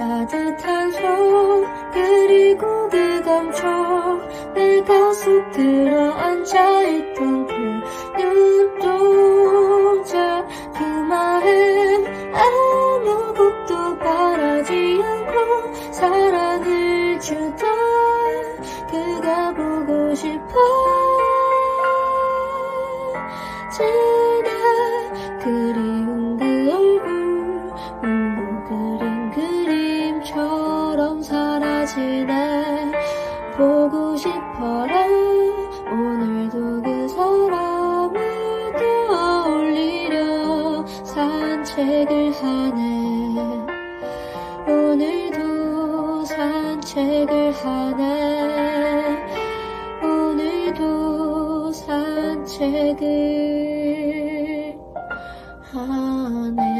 따뜻한 손 그리고 그 감촉 내가 속 들어 앉아있던 그 눈동자. 그 마음 아무것도 바라지 않고 사랑을 주던 그가 보고 싶어 다시 날 보고 싶어라. 오늘도 그 사람을 떠올리려 산책을 하네. 오늘도 산책을 하네. 오늘도 산책을 하네.